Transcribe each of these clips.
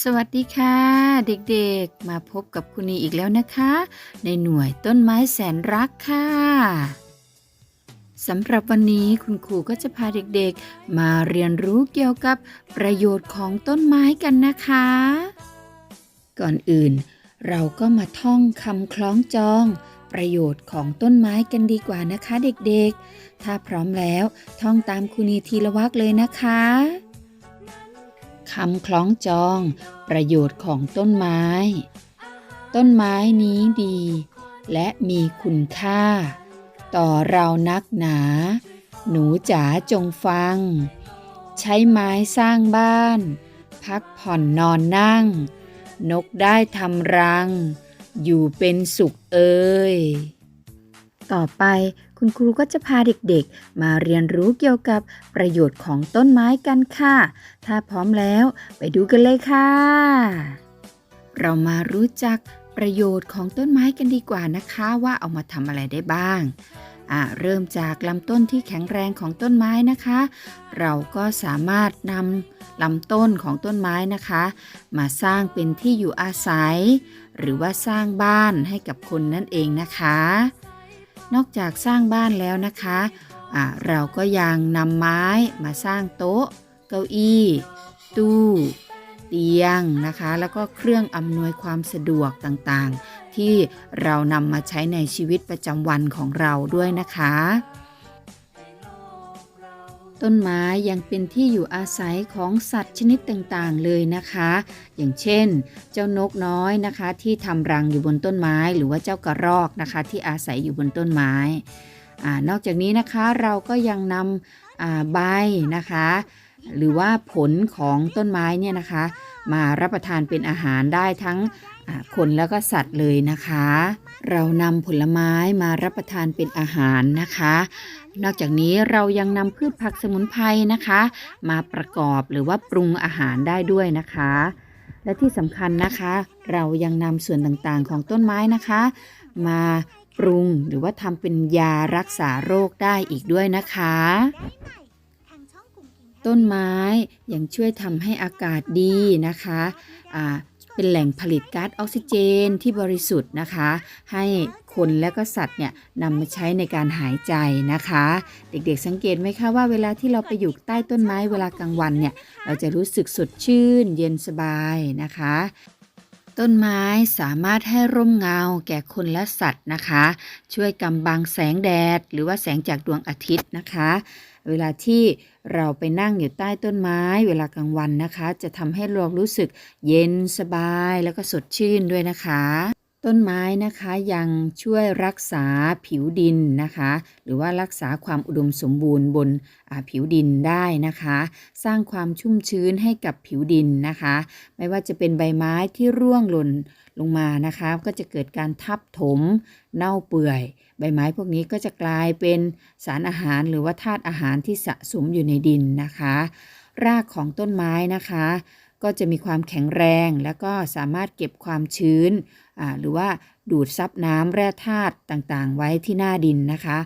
สวัสดีค่ะเด็กๆ มาพบกับคุณนีอีกแล้วนะคะ ในหน่วยต้นไม้แสนรักค่ะสำหรับวันนี้คุณครูก็จะพาเด็กๆ มาเรียนรู้เกี่ยวกับประโยชน์ของต้นไม้กันนะคะ ก่อนอื่น เราก็มาท่องคำคล้องจอง ประโยชน์ของต้นไม้กันดีกว่านะคะเด็กๆ ถ้าพร้อมแล้วท่องตามครูนีทีละวักเลยนะคะ คำคล้องจอง ประโยชน์ของต้นไม้ ต้นไม้นี้ดี และมีคุณค่า ต่อเรานักหนา หนูจ๋าจงฟัง ใช้ไม้สร้างบ้าน พักผ่อนนอนนั่ง นกได้ทำรัง อยู่เป็นสุขเอ่ยต่อไป คุณครูก็จะพาเด็กๆ มาเรียนรู้เกี่ยวกับประโยชน์ของต้นไม้กันค่ะ ถ้าพร้อมแล้วไปดูกันเลยค่ะ เรามารู้จักประโยชน์ของต้นไม้กันดีกว่านะคะว่าเอามาทำอะไรได้บ้างเริ่มจากลำต้นที่แข็งแรงของต้นไม้นะคะ เราก็สามารถนำลำต้นของต้นไม้นะคะ มาสร้างเป็นที่อยู่อาศัย หรือว่าสร้างบ้านให้กับคนนั่นเองนะคะ นอกจากสร้างบ้านแล้วนะคะะเราก็ยังนำไม้มาสร้างโต๊ะ เก้าอี้ ตู้ เตียงนะคะ แล้วก็เครื่องอำนวยความสะดวกต่างๆ ที่เรานำมาใช้ในชีวิตประจำวันของเราด้วยนะคะ ต้นไม้ยังเป็นที่อยู่อาศัยของสัตว์ชนิดต่างๆ เลยนะคะ อย่างเช่น เจ้านกน้อยนะคะ ที่ทำรังอยู่บนต้นไม้ หรือว่าเจ้ากระรอกนะคะ ที่อาศัยอยู่บนต้นไม้อนอกจากนี้นะคะเราก็ยังนำใบนะคะ หรือว่าผลของต้นไม้เนี่ยนะคะ มารับประทานเป็นอาหารได้ทั้งคนแล้วก็สัตว์เลยนะคะ เรานำผลไม้มารับประทานเป็นอาหารนะคะ นอกจากนี้เรายังนำพืชผักสมุนไพรนะคะ มาประกอบหรือว่าปรุงอาหารได้ด้วยนะคะ และที่สำคัญนะคะ เรายังนำส่วนต่างๆของต้นไม้นะคะ มาปรุงหรือว่าทำเป็นยารักษาโรคได้อีกด้วยนะคะ ต้นไม้ยังช่วยทำให้อากาศดีนะคะะเป็นแหล่งผลิตก๊าซออกซิเจนที่บริสุทธิ์นะคะ ให้คนและก็สัตว์เนี่ยนำมาใช้ในการหายใจนะคะ เด็กๆสังเกตไหมคะว่าเวลาที่เราไปอยู่ใต้ต้นไม้เวลากลางวันเนี่ยเราจะรู้สึกสดชื่น เย็นสบายนะคะ ต้นไม้สามารถให้ร่มเงาแก่คนและสัตว์นะคะ ช่วยกำบังแสงแดด หรือว่าแสงจากดวงอาทิตย์นะคะ เวลาที่เราไปนั่งอยู่ใต้ต้นไม้ เวลากลางวันนะคะ จะทำให้เรารู้สึกเย็นสบายแล้วก็สดชื่นด้วยนะคะ ต้นไม้นะคะยังช่วยรักษาผิวดินนะคะ หรือว่ารักษาความอุดมสมบูรณ์บนผิวดินได้นะคะ สร้างความชุ่มชื้นให้กับผิวดินนะคะ ไม่ว่าจะเป็นใบไม้ที่ร่วงหล่นลงมานะคะ ก็จะเกิดการทับถมเน่าเปื่อย ใบไม้พวกนี้ก็จะกลายเป็นสารอาหารหรือว่าธาตุอาหารที่สะสมอยู่ในดินนะคะ รากของต้นไม้นะคะ ก็จะมีความแข็งแรง แล้วก็สามารถเก็บความชื้น หรือว่าดูดซับน้ำแร่ธาตุต่างๆ ไว้ที่หน้าดินนะคะ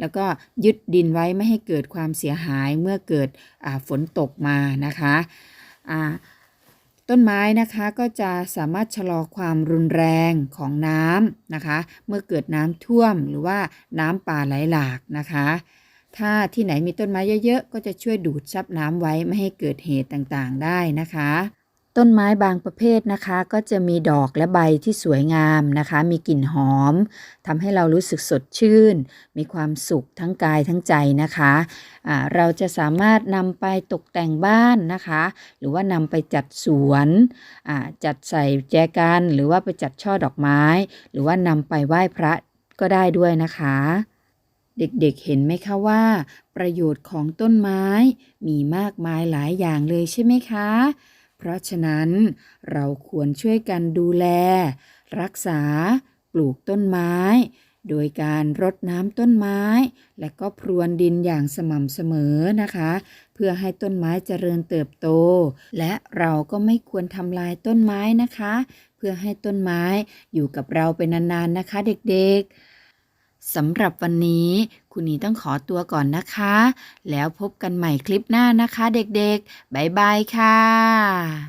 แล้วก็ยึดดินไว้ไม่ให้เกิดความเสียหายเมื่อเกิดฝนตกมานะคะต้นไม้นะคะก็จะสามารถชะลอความรุนแรงของน้ำนะคะ เมื่อเกิดน้ำท่วมหรือว่าน้ำป่าไหลหลากนะคะ ถ้าที่ไหนมีต้นไม้เยอะๆ ก็จะช่วยดูดซับน้ำไว้ไม่ให้เกิดเหตุต่างๆ ได้นะคะ ต้นไม้บางประเภทนะคะ ก็จะมีดอกและใบที่สวยงามนะคะ มีกลิ่นหอมทำให้เรารู้สึกสดชื่น มีความสุขทั้งกายทั้งใจนะคะะเราจะสามารถนำไปตกแต่งบ้านนะคะ หรือว่านำไปจัดสวนจัดใส่แจกันหรือว่าไปจัดช่อดอกไม้ หรือว่านำไปไหว้พระก็ได้ด้วยนะคะ เด็กๆเห็นไหมคะว่า ประโยชน์ของต้นไม้ มีมากมายหลายอย่างเลยใช่ไหมคะ เพราะฉะนั้นเราควรช่วยกันดูแล รักษา ปลูกต้นไม้ โดยการรดน้ำต้นไม้ และก็พรวนดินอย่างสม่ำเสมอนะคะ เพื่อให้ต้นไม้เจริญเติบโต และเราก็ไม่ควรทำลายต้นไม้นะคะ เพื่อให้ต้นไม้อยู่กับเราเป็นนานๆนะคะ เด็กๆ สำหรับวันนี้ คุณนีต้องขอตัวก่อนนะคะ แล้วพบกันใหม่คลิปหน้านะคะเด็กๆ บ๊ายบายค่ะ